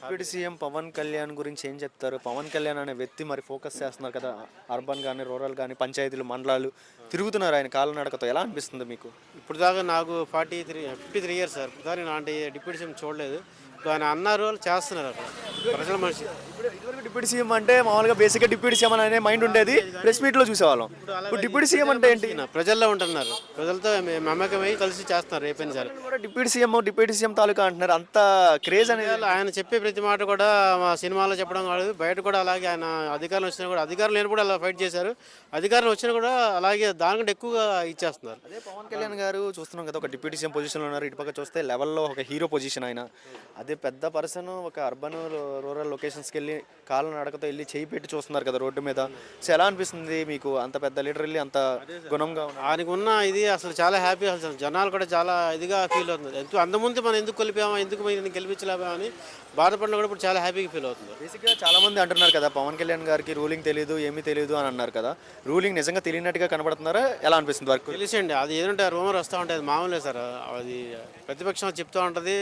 Deputy CM Pawan Kalyan గురించి ఏం చెప్తారు? పవన్ కళ్యాణ్ అనే వ్యక్తి మరి ఫోకస్ చేస్తున్నారు కదా. అర్బన్ కానీ రూరల్ కానీ పంచాయతీలు మండలాలు తిరుగుతున్నారు ఆయన కాలినడకతో. ఎలా అనిపిస్తుంది మీకు? ఇప్పుడు దాకా నాకు forty three fifty three years sir. ఇప్పుడు దాకా నేను అలాంటి డిప్యూటీ సీఎం చూడలేదు. ఆయన అన్నారు వాళ్ళు చేస్తున్నారు అక్కడ. ప్రజల మనిషి. ఇప్పుడు ఇదివరకు డిప్యూటీ సీఎం అంటే మామూలుగా బేసిక్గా డిప్యూటీ సీఎం అనే మైండ్ ఉండేది. ప్రెస్ మీట్లో చూసేవాళ్ళం. ఇప్పుడు డిప్యూటీ సీఎం అంటే ఏంటి? ప్రజల్లో ఉంటున్నారు. ప్రజలతో మే- మమేకమై కలిసి చేస్తున్నారు రేపైన sir deputy CM deputy CM తాలూకా అంటున్నారు. అంత క్రేజ్ అనేది ఆయన చెప్పే ప్రతి మాట కూడా మా సినిమాలో చెప్పడం కాదు బయట కూడా అలాగే ఆయన అధికారం వచ్చినా కూడా అధికారం లేని కూడా అలా ఫైట్ చేశారు. అధికారం వచ్చినా కూడా అలాగే దానికంటే ఎక్కువగా ఇచ్చేస్తున్నారు. అదే పవన్ కళ్యాణ్ గారు చూస్తున్నాం కదా ఒక డిప్యూటీ సీఎం పొజిషన్లో ఉన్నారు. ఇటుపక్క చూస్తే లెవెల్లో ఒక హీరో పొజిషన్ ఆయన. అదే పెద్ద పర్సన్ ఒక అర్బన్ రూరల్ లొకేషన్స్కి వెళ్ళి కాళ్ళ నడకతో వెళ్ళి చేయి పెట్టి చూస్తున్నారు కదా రోడ్డు మీద. సో ఎలా అనిపిస్తుంది మీకు అంత పెద్ద లీడర్ వెళ్ళి అంత గుణంగా ఆయనకు ఉన్న ఇది అసలు చాలా హ్యాపీ అసలు. జనాలు కూడా చాలా ఇదిగా ఫీల్ అవుతుంది ఎంతో అంతకుముందు మనం ఎందుకు కలిపామా ఎందుకు మనం గెలిపించలేమా అని బాధపడిన కూడా ఇప్పుడు చాలా హ్యాపీగా ఫీల్ అవుతుంది బేసిక్గా చాలా మంది అంటున్నారు కదా పవన్ కళ్యాణ్ గారికి రూలింగ్ తెలియదు ఏమీ తెలియదు అని అన్నారు కదా. రూలింగ్ నిజంగా తెలియనట్టుగా కనబడుతున్నారా? ఎలా అనిపిస్తుంది వర్క్? తెలిసండి అది ఏదంటే రూమర్ వస్తూ ఉంటుంది. అది మామూలే సార్ అది ప్రతిపక్షం చెప్తూ ఉంటుంది